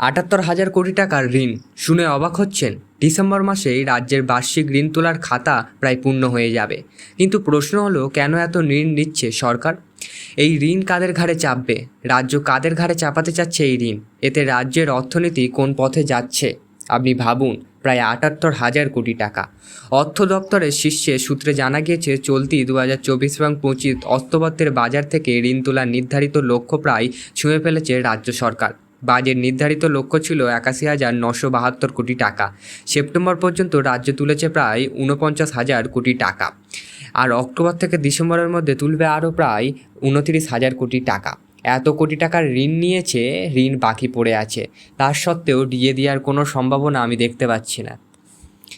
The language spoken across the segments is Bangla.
আটাত্তর হাজার কোটি টাকার ঋণ। শুনে অবাক হচ্ছেন, ডিসেম্বর মাসেই রাজ্যের বার্ষিক ঋণ তোলার খাতা প্রায় পূর্ণ হয়ে যাবে। কিন্তু প্রশ্ন হলো, কেন এত ঋণ নিচ্ছে সরকার? এই ঋণ কাদের ঘাড়ে চাপবে? রাজ্য কাদের ঘাড়ে চাপাতে চাচ্ছে এই ঋণ? এতে রাজ্যের অর্থনীতি কোন পথে যাচ্ছে? আপনি ভাবুন, প্রায় আটাত্তর হাজার কোটি টাকা। অর্থ দপ্তরের শীর্ষে সূত্রে জানা গিয়েছে, চলতি দু হাজার চব্বিশ এবং পঁচিশ অর্থবর্তের বাজার থেকে ঋণ তোলার নির্ধারিত লক্ষ্য প্রায় ছুঁয়ে ফেলেছে রাজ্য সরকার। বাজেট নির্ধারিত লক্ষ্য ছিল একাশি হাজার নশো বাহাত্তর কোটি টাকা। সেপ্টেম্বর পর্যন্ত রাজ্য তুলেছে প্রায় ঊনপঞ্চাশ হাজার কোটি টাকা। আর অক্টোবর থেকে ডিসেম্বরের মধ্যে তুলবে আরও প্রায় উনতিরিশ হাজার কোটি টাকা। এত কোটি টাকার ঋণ নিয়েছে, ঋণ বাকি পড়ে আছে। তার সত্ত্বেও ডিএ দেওয়ার কোনো সম্ভাবনা আমি দেখতে পাচ্ছি না।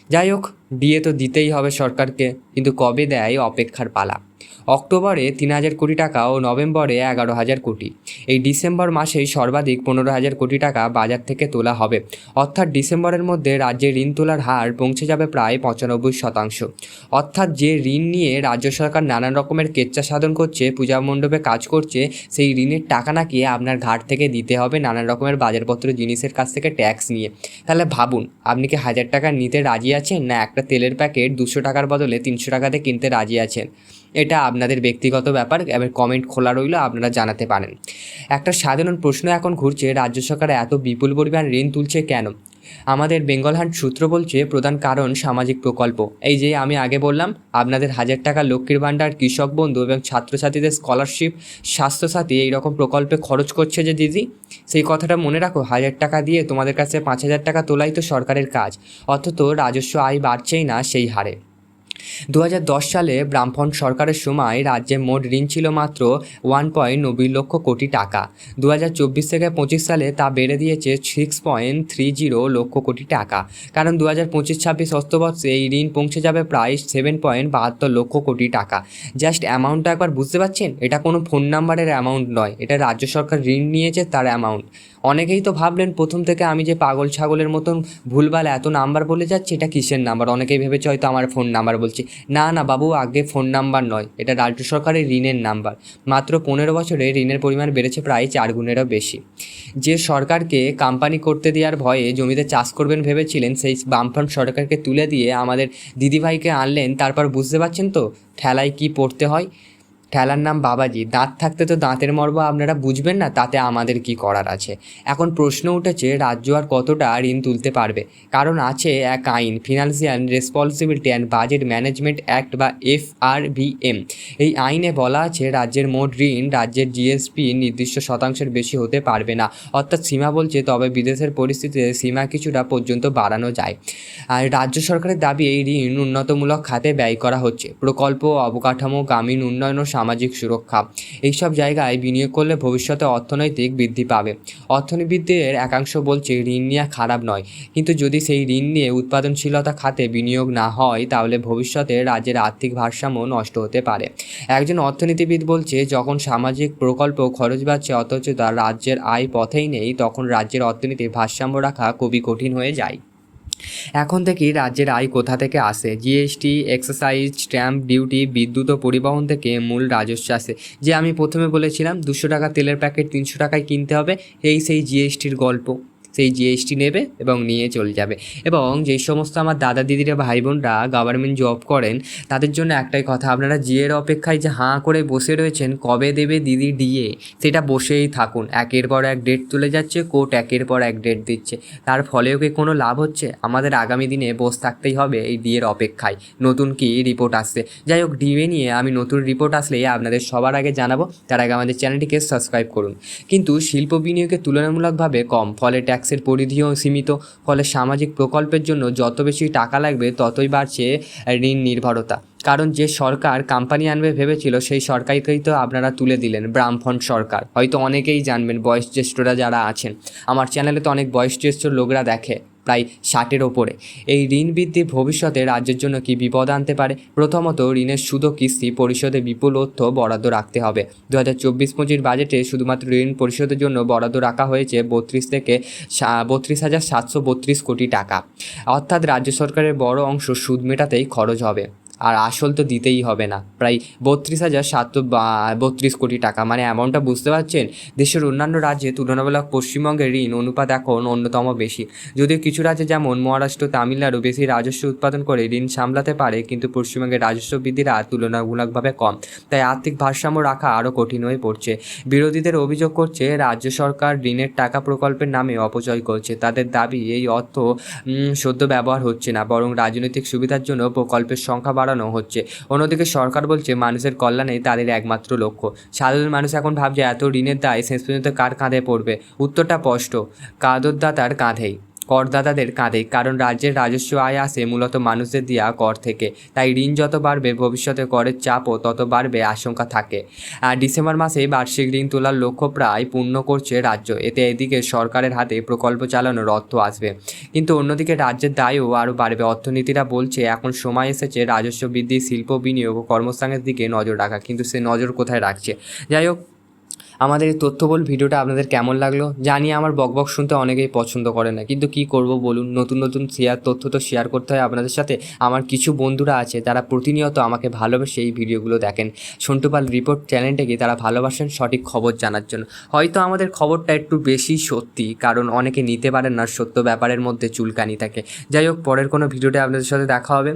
যাই হোক, ডিএ তো দিতেই হবে সরকারকে, কিন্তু কবে দেয় অপেক্ষার পালা? অক্টোবরে তিন হাজার কোটি টাকা ও নভেম্বরে এগারো হাজার কোটি। এই ডিসেম্বর মাসেই সর্বাধিক পনেরো হাজার কোটি টাকা বাজার থেকে তোলা হবে। অর্থাৎ ডিসেম্বরের মধ্যে রাজ্যে ঋণ তোলার হার পৌঁছে যাবে প্রায় পঁচানব্বই শতাংশ। অর্থাৎ যে ঋণ নিয়ে রাজ্য সরকার নানান রকমের কেচ্চা সাধন করছে, পূজা মণ্ডপে কাজ করছে, সেই ঋণের টাকা নাকি আপনার ঘাট থেকে দিতে হবে নানান রকমের বাজারপত্র, জিনিসের কাছ থেকে ট্যাক্স নিয়ে। তাহলে ভাবুন, আপনি কি হাজার টাকা নিতে রাজি আছেন না একটা তেলের প্যাকেট দুশো টাকার বদলে তিনশো টাকাতে কিনতে রাজি আছেন? এটা আপনাদের ব্যক্তিগত ব্যাপার, এবার কমেন্ট খোলা রইল, আপনারা জানাতে পারেন। একটা সাধারণ প্রশ্ন এখন ঘুরছে, রাজ্য সরকার এত বিপুল পরিমাণ ঋণ তুলছে কেন? আমাদের বেঙ্গল হান্ট সূত্র বলছে, প্রধান কারণ সামাজিক প্রকল্প। এই যে আমি আগে বললাম, আপনাদের হাজার টাকা লক্ষ্মীর ভাণ্ডার, কৃষক বন্ধু এবং ছাত্রছাত্রীদের স্কলারশিপ স্বাস্থ্যসাথী, এই রকম প্রকল্পে খরচ করছে যে দিদি? সেই কথাটা মনে রাখো, হাজার টাকা দিয়ে তোমাদের কাছে পাঁচ হাজার টাকা তোলাই তো সরকারের কাজ। অথচ রাজস্ব আয় বাড়ছেই না সেই হারে। দু হাজার দশ সালে ব্রাহ্মণ সরকারের সময় রাজ্যে মোট ঋণ ছিল মাত্র ওয়ান পয়েন্ট নব্বই লক্ষ কোটি টাকা। দু হাজার চব্বিশ থেকে পঁচিশ সালে তা বেড়ে দিয়েছে six point three zero lakh crore টাকা। কারণ দু হাজার পঁচিশ ছাব্বিশ অর্থবর্ষে এই ঋণ পৌঁছে যাবে প্রায় সেভেন পয়েন্ট বাহাত্তর লক্ষ কোটি টাকা। জাস্ট অ্যামাউন্টটা একবার বুঝতে পারছেন? এটা কোনো ফোন নাম্বারের অ্যামাউন্ট নয়, এটা রাজ্য সরকার ঋণ নিয়েছে তার অ্যামাউন্ট। অনেকেই তো ভাবলেন, প্রথম থেকে আমি যে পাগল ছাগলের মতন ভুলভাল এত নাম্বার বলে যাচ্ছি, এটা কিসের নাম্বার? অনেকেই ভেবেছে হয়তো আমার ফোন নাম্বার বলছি না না বাবু, আগে ফোন নাম্বার নয়, এটা রাজ্য সরকারের ঋণের নাম্বার। মাত্র পনেরো বছরে ঋণের পরিমাণ বেড়েছে প্রায় চার গুণেরও বেশি। যে সরকারকে কোম্পানি করতে দেওয়ার ভয়ে জমিতে চাষ করবেন ভেবেছিলেন, সেই বামফ্রন্ট সরকারকে তুলে দিয়ে আমাদের দিদিভাইকে আনলেন, তারপর বুঝতে পারছেন তো, ঠেলায় কি পড়তে হয়? ঠেলার নাম বাবাজি। দাঁত থাকতে তো দাঁতের মর্ম আপনারা বুঝবেন না, তাতে আমাদের কি করার আছে? এখন প্রশ্ন উঠেছে, রাজ্য আর কতটা ঋণ তুলতে পারবে? কারণ আছে এক আইন financial responsibility and budget management act বা এফ আর এই আইনে বলা আছে, রাজ্যের মোট ঋণ রাজ্যের জিএসপি নির্দিষ্ট শতাংশের বেশি হতে পারবে না। অর্থাৎ সীমা বলছে, তবে বিদেশের পরিস্থিতিতে সীমা কিছুটা পর্যন্ত বাড়ানো যায়। আর রাজ্য সরকারের দাবি, এই ঋণ উন্নতমূলক খাতে ব্যয় করা হচ্ছে। প্রকল্প, অবকাঠামো, গ্রামীণ উন্নয়ন ও সামাজিক সুরক্ষা। এইসব জায়গায় বিনিয়োগ করলে ভবিষ্যতে অর্থনৈতিক বৃদ্ধি পাবে। অর্থনীতিবিদদের একাংশ বলছে, ঋণ নেওয়া খারাপ নয়। কিন্তু যদি সেই ঋণ নিয়ে উৎপাদনশীলতা খাতে বিনিয়োগ না হয়, তাহলে ভবিষ্যতে রাজ্যের আর্থিক ভারসাম্য নষ্ট হতে পারে। একজন অর্থনীতিবিদ বলছে, যখন সামাজিক প্রকল্প খরচ বাড়ছে, অথচ তার রাজ্যের আয় পথেই নেই, তখন রাজ্যের অর্থনীতির ভারসাম্য রাখা খুবই কঠিন হয়ে যায়। এখন থেকেই রাজ্যের আয় কোথা থেকে আসে? জিএসটি এক্সারসাইজ স্ট্যাম্প ডিউটি বিদ্যুৎ ও পরিবহন থেকে মূল রাজস্ব আসে। যে আমি প্রথমে বলেছিলাম, দুশো টাকা তেলের প্যাকেট তিনশো টাকায় কিনতে হবে, এই সেই জিএসটির গল্প। সেই জিএসটি নেবে এবং নিয়ে চলে যাবে। এবং যেই সমস্ত আমার দাদা, দিদিরা ভাই বোনরা গভর্নমেন্ট জব করেন, তাদের জন্য একটাই কথা, আপনারা জিএর অপেক্ষায় যে হাঁ করে বসে রয়েছেন, কবে দেবে দিদি ডিএ, সেটা বসেই থাকুন। একের পর এক ডেট তুলে যাচ্ছে কোর্ট একের পর এক ডেট দিচ্ছে। তার ফলেও কি কোনো লাভ হচ্ছে? আমাদের আগামী দিনে বসে থাকতেই হবে এই ডিএর অপেক্ষায়। নতুন কি রিপোর্ট আসছে? যাই হোক, ডিএ নিয়ে আমি নতুন রিপোর্ট আসলেই আপনাদের সবার আগে জানাব। তার আগে আমাদের চ্যানেলটিকে সাবস্ক্রাইব করুন। কিন্তু শিল্প বিনিয়োগে তুলনামূলকভাবে কম, ফলে ট্যাক্সের পরিধিও সীমিত, ফলে সামাজিক প্রকল্পের জন্য যত বেশি টাকা লাগবে ততই বাড়ছে ঋণ নির্ভরতা। কারণ যে সরকার কোম্পানি আনবে ভেবেছিল, সেই সরকারকেই তো আপনারা তুলে দিলেন, ব্রাহ্মণ সরকার। হয়তো অনেকেই জানবেন বয়োজ্যেষ্ঠরা যারা আছেন। আমার চ্যানেলে তো অনেক বয়োজ্যেষ্ঠ লোকরা দেখে। প্রায় ষাটের ওপরে। এই ঋণ বৃদ্ধি ভবিষ্যতে রাজ্যের জন্য কি বিপদ আনতে পারে? প্রথমত, ঋণের সুদ কিস্তি, পরিশোধে বিপুল অর্থ বরাদ্দ রাখতে হবে। দু হাজার চব্বিশ পঁচিশ বাজেটে শুধুমাত্র ঋণ পরিশোধের জন্য বরাদ্দ রাখা হয়েছে বত্রিশ থেকে বত্রিশ হাজার সাতশো বত্রিশ কোটি টাকা। অর্থাৎ রাজ্য সরকারের বড় অংশ সুদ মেটাতেই খরচ হবে। আর আসল তো দিতেই হবে না। প্রায় বত্রিশ হাজার সাতশো বত্রিশ কোটি টাকা। মানে অ্যামাউন্টটা বুঝতে পারছেন? দেশের অন্যান্য রাজ্যে তুলনামূলক পশ্চিমবঙ্গের ঋণ অনুপাত এখন অন্যতম বেশি। যদিও কিছু রাজ্যে যেমন মহারাষ্ট্র, তামিলনাড়ু বেশি রাজস্ব উৎপাদন করে ঋণ সামলাতে পারে, কিন্তু পশ্চিমবঙ্গের রাজস্ব বৃদ্ধির হার তুলনামূলকভাবে কম। তাই আর্থিক ভারসাম্য রাখা আরও কঠিন হয়ে পড়ছে। বিরোধীদের অভিযোগ করছে, রাজ্য সরকার ঋণের টাকা প্রকল্পের নামে অপচয় করছে। তাদের দাবি, এই অর্থ সদ্য ব্যবহার হচ্ছে না, বরং রাজনৈতিক সুবিধার জন্য প্রকল্পের সংখ্যা বাড়ানো হচ্ছে। অন্যদিকে সরকার বলছে, মানুষের কল্যাণে তাদের একমাত্র লক্ষ্য। সাধারণ মানুষ এখন ভাবছে, এত ঋণের দায় শেষ পর্যন্ত কার কাঁধে পড়বে? উত্তরটা স্পষ্ট কাদরদাতার কাঁধেই। করদাতাদের কাঁধে, কারণ রাজ্যের রাজস্ব আয় আসে মূলত মানুষদের দেওয়া কর থেকে। তাই ঋণ যত বাড়বে, ভবিষ্যতে করের চাপও তত বাড়বে আশঙ্কা থাকে। ডিসেম্বর মাসে বার্ষিক ঋণ তোলার লক্ষ্য প্রায় পূর্ণ করছে রাজ্য। এতে এদিকে সরকারের হাতে প্রকল্প চালানোর অর্থ আসবে। কিন্তু অন্যদিকে রাজ্যের দায়ও আরও বাড়বে। অর্থনীতিরা বলছে, এখন সময় এসেছে রাজস্ব বৃদ্ধি, শিল্প বিনিয়োগ ও কর্মসংস্থানের দিকে নজর রাখা। কিন্তু সে নজর কোথায় রাখছে? যাই হোক আমাদের এই তথ্যবল ভিডিওটা আপনাদের কেমন লাগল? জানি আমার বকবক শুনতে অনেকেই পছন্দ করে না, কিন্তু কি করব বলুন? নতুন নতুন শেয়ার, তথ্য তো শেয়ার করতে হয় আপনাদের সাথে। আমার কিছু বন্ধুরা আছে, তারা প্রতিনিয়ত আমাকে ভালোবেসে এই ভিডিওগুলো দেখেন। সন্টুপাল রিপোর্ট চ্যানেলটাকে তারা ভালোবাসেন সঠিক খবর জানার জন্য। হয়তো আমাদের খবরটা একটু বেশি সত্যি, কারণ অনেকে নিতে পারেন না, সত্য ব্যাপারের মধ্যে চুলকানি থাকে। যাই হোক, পরের কোনো ভিডিওতে আপনাদের সাথে দেখা হবে।